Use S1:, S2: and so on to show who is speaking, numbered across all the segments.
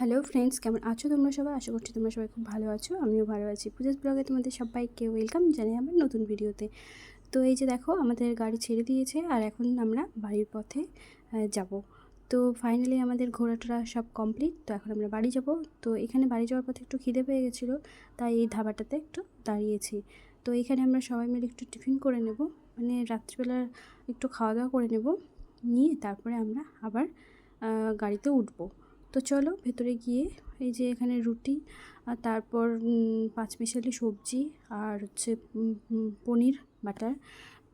S1: Hello friends কেমন আছো তোমরা সবাই? আশা করছি তোমরা সবাই খুব ভালো আছো, আমিও ভালো আছি। পূজাস ব্লগে তোমাদের সবাইকে ওয়েলকাম জানাই আমার নতুন ভিডিওতে। তো এই যে দেখো, আমাদের গাড়ি ছেড়ে দিয়েছে আর এখন আমরা বাড়ির পথে যাব। তো ফাইনালি আমাদের ঘোরাটোরা সব কমপ্লিট তো এখন আমরা বাড়ি যাব। তো এখানে বাড়ি যাওয়ার পথে একটু খিদে পেয়ে গেছিল, তাই এই ধাবাটাতে একটু দাঁড়িয়েছি। তো এখানে আমরা সবাই মিলে একটু টিফিন করে নেব মানে রাত্রিবেলা একটু খাওয়া দাওয়া করে নেব, নিয়ে তারপরে আমরা আবার গাড়িতে উঠবো। তো চলো ভেতরে গিয়ে এই যে এখানে রুটি আর তারপর পাঁচমিশালি সবজি আর হচ্ছে পনির, বাটার।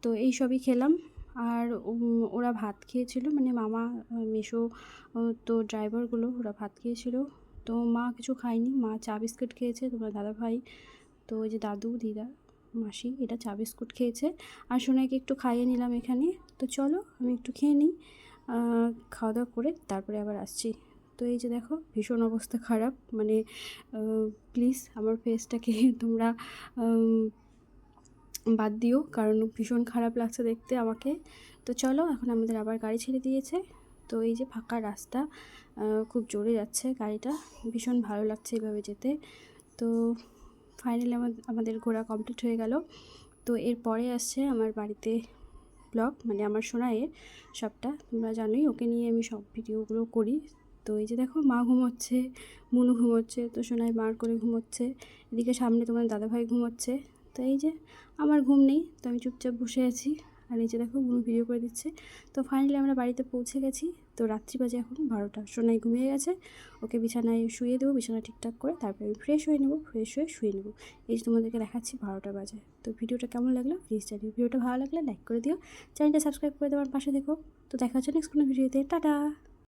S1: তো এই সবই খেলাম। আর ওরা ভাত খেয়েছিল মানে মামা, মেসো তো ড্রাইভারগুলো ওরা ভাত খেয়েছিল। তো মা কিছু খায়নি। মা চা বিস্কুট খেয়েছে, তোমার দাদা ভাই তো ওই যে দাদু, দিদা, মাসি এটা চা বিস্কুট খেয়েছে। আর সোনাইকে একটু খাইয়ে নিলাম এখানে। তো চলো, আমি একটু খেয়ে নিই। খাওয়া দাওয়া করে তারপরে আবার আসছি। তো এই যে দেখো, ভীষণ অবস্থা খারাপ। মানে প্লিজ আমার ফেসটাকে তোমরা বাদ দিও, কারণ ভীষণ খারাপ লাগছে দেখতে আমাকে। তো চলো, এখন আমাদের আবার গাড়ি ছেড়ে দিয়েছে। তো এই যে ফাঁকা রাস্তা খুব জোরে যাচ্ছে গাড়িটা। ভীষণ ভালো লাগছে এভাবে যেতে। তো ফাইনালি আমাদের ঘোরা কমপ্লিট হয়ে গেল। তো এরপরে আসছে আমার বাড়িতে ব্লগ মানে আমার সোনাইয়ের সবটা। তোমরা জানোই, ওকে নিয়ে আমি সব ভিডিওগুলো করি। তো এই যে দেখো মা ঘুমোচ্ছে, মুনু ঘুমোচ্ছে, তো সোনাই মার করে ঘুমোচ্ছে। এদিকে সামনে তোমার দাদাভাই ঘুমোচ্ছে। তো এই যে আমার ঘুম নেই, তো আমি চুপচাপ বসে আছি। আর যে দেখো মুনু ভিডিও করে দিচ্ছে। তো ফাইনালি আমরা বাড়িতে পৌঁছে গেছি। তো রাত্রি বাজে এখন বারোটা। সোনাই ঘুমিয়ে গেছে। ওকে বিছানায় শুয়ে দেবো, বিছানা ঠিকঠাক করে তারপরে আমি ফ্রেশ হয়ে নেব ফ্রেশ হয়ে শুয়ে নেব। এই যে তোমাদেরকে দেখাচ্ছি বারোটা বাজে। তো ভিডিওটা কেমন লাগল? প্লিজ জানিও ভিডিওটা ভালো লাগলে লাইক করে দিও। চ্যানেলটা সাবস্ক্রাইব করে দেওয়ার পাশে দেখো তো দেখা হচ্ছে নেক্সট কোনো ভিডিওতে। টাটা!